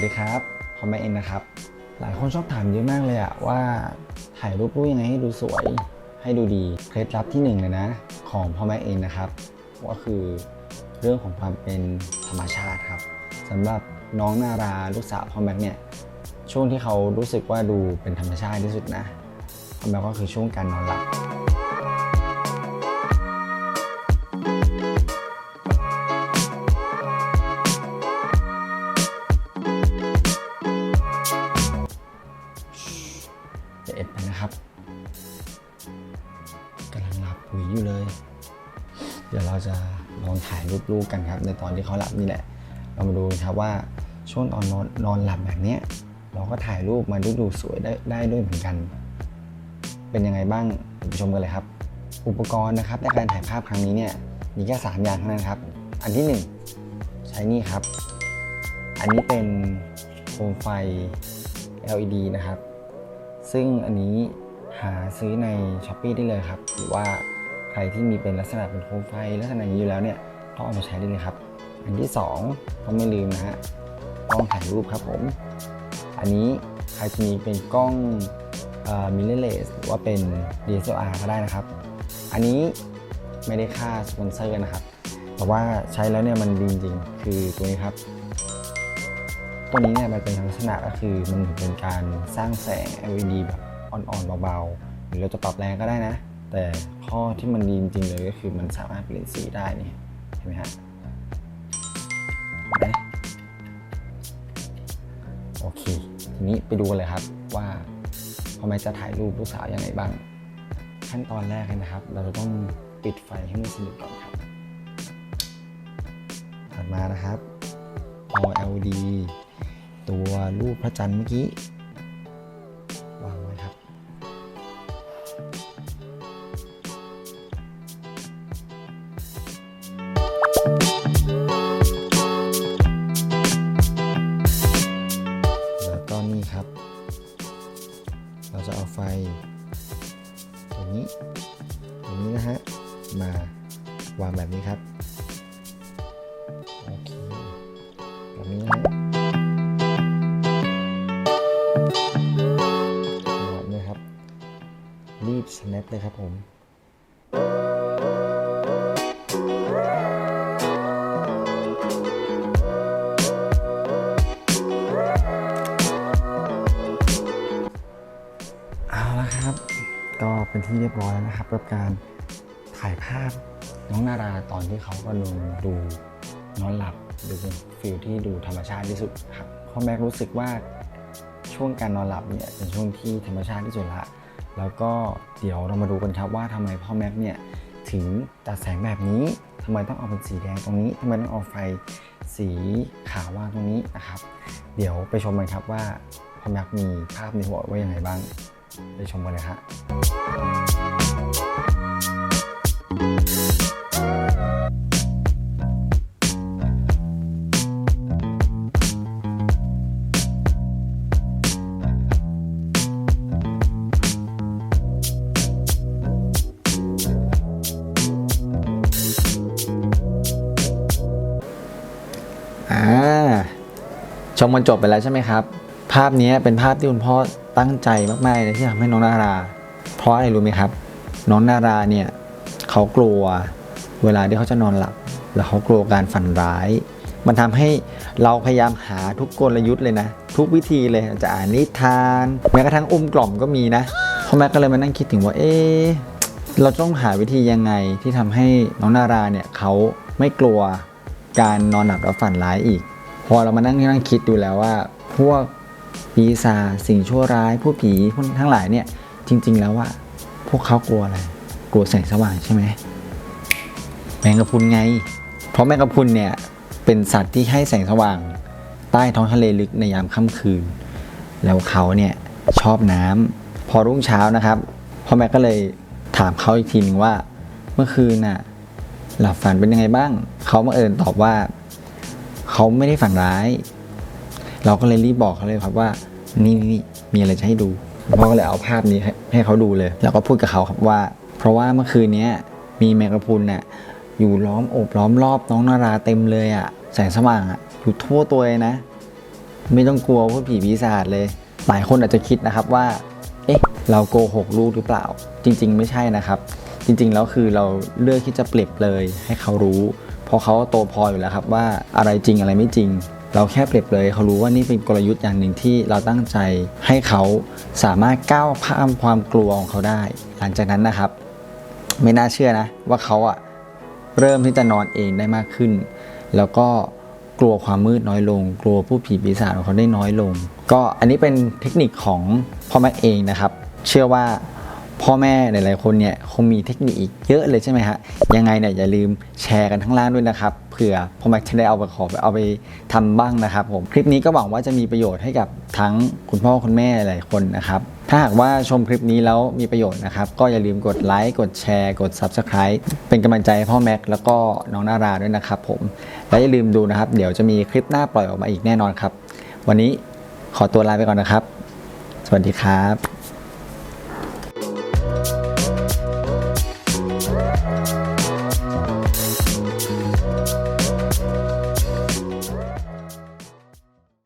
วัสดีครับผมแม่เอ็นนะครับ หลายคนชอบถามเยอะมากเลยอะว่าถ่ายรูปรูปยังไงให้ดูสวย ให้ดูดีเคล็ดลับที่หนึ่งเลยนะ ของพ่อแม่เอ็นนะครับ ก็คือเรื่องของความเป็นธรรมชาติครับสำหรับน้องนาราลูกสาวพ่อแม็กเนี่ยช่วงที่เขารู้สึกว่าดูเป็นธรรมชาติที่สุดนะพ่อแม็กก็คือช่วงการนอนหลับ จะลองถ่ายรูปลูกกันครับ ในตอนที่เขาหลับนี่แหละ เรามาดูครับว่าช่วงตอนนอนนอนหลับแบบเนี้ยเราก็ถ่ายรูปมาดูดูสวยได้ได้ด้วยเหมือนกัน เป็นยังไงบ้างไปชมกันเลยครับ อุปกรณ์นะครับในการถ่ายภาพครั้งนี้เนี่ยมีแค่3อย่างเท่านั้นครับ อันที่ 1 ใช้นี่ครับ อันนี้เป็นโคมไฟ LED นะครับ ซึ่งอันนี้หาซื้อใน s h อ p e e ได้เลยครับ หรือว่า ใครที่มีเป็นลักษณะเป็นโคมไฟลักษณะอย่างนี้อยู่แล้วเนี่ยก็เอามาใช้ได้เลยครับ อันที่2ต้องไม่ลืมนะฮะกล้องถ่ายรูปครับผม อันนี้ใครจะมีเป็นกล้องมิเลเลสหรือว่าเป็น DSLR ก็ได้นะครับ อันนี้ไม่ได้ค่าสปอนเซอร์นะครับ แต่ว่าใช้แล้วเนี่ยมันดีจริงๆคือตัวนี้ครับ ตัวนี้เนี่ยมันเป็นลักษณะก็คือมันเหมือนเป็นการสร้างแสง LED แบบอ่อนๆเบาๆหรือเราจะปรับแรงก็ได้นะ แต่ข้อที่มันดีจริงๆเลยก็คือมันสามารถเปลี่ยนสีได้นี่เห็นไหมฮะโอเค ทีนี้ไปดูกันเลยครับว่าพ่อแม่จะถ่ายรูปลูกสาวยังไงบ้าง ขั้นตอนแรกนะครับ เราจะต้องปิดไฟให้มันสนิทก่อนครับ ถัดมานะครับเอา LED ตัวรูปพระจันทร์เมื่อกี้ เราจะเอาไฟตัวนี้ตัวนี้นะฮะ มาวางแบบนี้ครับ โอเคแบบนี้นะฮะแบบนี้ครับ รีบ snap เลยครับผม เป็นที่เรียบร้อยแล้วนะครับกับการถ่ายภาพน้องนาราตอนที่เขากำลังดูนอนหลับดูเป็นฟิลที่ดูธรรมชาติที่สุดครับพ่อแม็กรู้สึกว่าช่วงการนอนหลับเนี่ยเป็นช่วงที่ธรรมชาติที่สุดละแล้วก็เดี๋ยวเรามาดูกันครับว่าทำไมพ่อแม็กเนี่ยถึงตัดแสงแบบนี้ทำไมต้องเอาเป็นสีแดงตรงนี้ทำไมต้องเอาไฟสีขาววางตรงนี้นะครับ เดี๋ยวไปชมกันครับว่าพ่อแม็กมีภาพในหัวไว้ยังไงบ้าง ไปชมกันเลยฮะอ่าชมมันจบไปแล้วใช่ไหมครับ ภาพนี้เป็นภาพที่คุณพ่อตั้งใจมากๆเลยที่ทำให้น้องนารา เพราะอะไรรู้ไหมครับ น้องนาราเนี่ยเขากลัวเวลาที่เขาจะนอนหลับ แล้วเขากลัวการฝันร้าย มันทำให้เราพยายามหาทุกกลยุทธ์เลยนะ ทุกวิธีเลยจะอ่านนิทาน แม้กระทั่งอุ้มกล่อมก็มีนะพ่อแม่ก็เลยมานั่งคิดถึงว่าเอ๊เราต้องหาวิธียังไงที่ทำให้น้องนาราเนี่ยเขาไม่กลัวการนอนหลับแล้วฝันร้ายอีก พอเรามานั่งนั่งคิดดูแล้วว่า พวก ปีศาจสิ่งชั่วร้ายพวกผีพวกทั้งหลายเนี่ย จริง ๆ แล้วว่าพวกเขากลัวอะไร กลัวแสงสว่างใช่ไหมแมงกะพรุนไง เพราะแมงกะพรุนเนี่ยเป็นสัตว์ที่ให้แสงสว่าง ใต้ท้องทะเลลึกในยามค่ำคืน แล้วเขาเนี่ยชอบน้ำพอรุ่งเช้านะครับพ่อแม่ก็เลยถามเขาอีกทีหนึ่งว่า เมื่อคืนน่ะหลับฝันเป็นยังไงบ้าง เขาบังเอิญตอบว่า เขาไม่ได้ฝันร้าย เราก็เลยรีบบอกเขาเลยครับว่านี่นี่มีอะไรจะให้ดูพ่อก็เลยเอาภาพนี้ให้ให้เขาดูเลย แล้วก็พูดกับเขาครับว่า เพราะว่าเมื่อคืนนี้มีแมงกะพรุนน่ะอยู่ล้อมโอบล้อมรอบน้องนาราเต็มเลยอะแสงสว่างอะอยู่ทั่วตัวเลยนะ ไม่ต้องกลัวพวกผีปีศาจเลย หลายคนอาจจะคิดนะครับว่า เอ๊ะ เราโกหกลูกหรือเปล่า จริง ๆ ไม่ใช่นะครับ จริง ๆ แล้วคือเราเลือกที่จะเปรียบเลยให้เขารู้ เพราะเขาโตพออยู่แล้วครับว่าอะไรจริงอะไรไม่จริง เราแค่เปรียบเลยเขารู้ว่านี่เป็นกลยุทธ์อย่างหนึ่งที่เราตั้งใจให้เขาสามารถก้าวข้ามความกลัวของเขาได้ หลังจากนั้นนะครับ ไม่น่าเชื่อนะ ว่าเขาอะเริ่มที่จะนอนเองได้มากขึ้น แล้วก็กลัวความมืดน้อยลง กลัวผู้ผีปีศาจของเขาได้น้อยลง ก็อันนี้เป็นเทคนิคของพ่อแม่เองนะครับ เชื่อว่า พ่อแม่หลายๆคนเนี่ยคงมีเทคนิคอีกเยอะเลยใช่ไหมฮะยังไงเนี่ยอย่าลืมแชร์กันทั้งล่างด้วยนะครับเผื่อพ่อแม่จะได้เอาไปขอเอาไปทำบ้างนะครับผมคลิปนี้ก็หวังว่าจะมีประโยชน์ให้กับทั้งคุณพ่อคุณแม่หลายคนนะครับถ้าหากว่าชมคลิปนี้แล้วมีประโยชน์นะครับ ก็อย่าลืมกดไลค์กดแชร์กด Subscribe เป็นกำลังใจให้พ่อแม็กแล้วก็น้องนาราด้วยนะครับผมและอย่าลืมดูนะครับ เดี๋ยวจะมีคลิปหน้าปล่อยออกมาอีกแน่นอนครับ วันนี้ขอตัวลาไปก่อนนะครับ สวัสดีครับ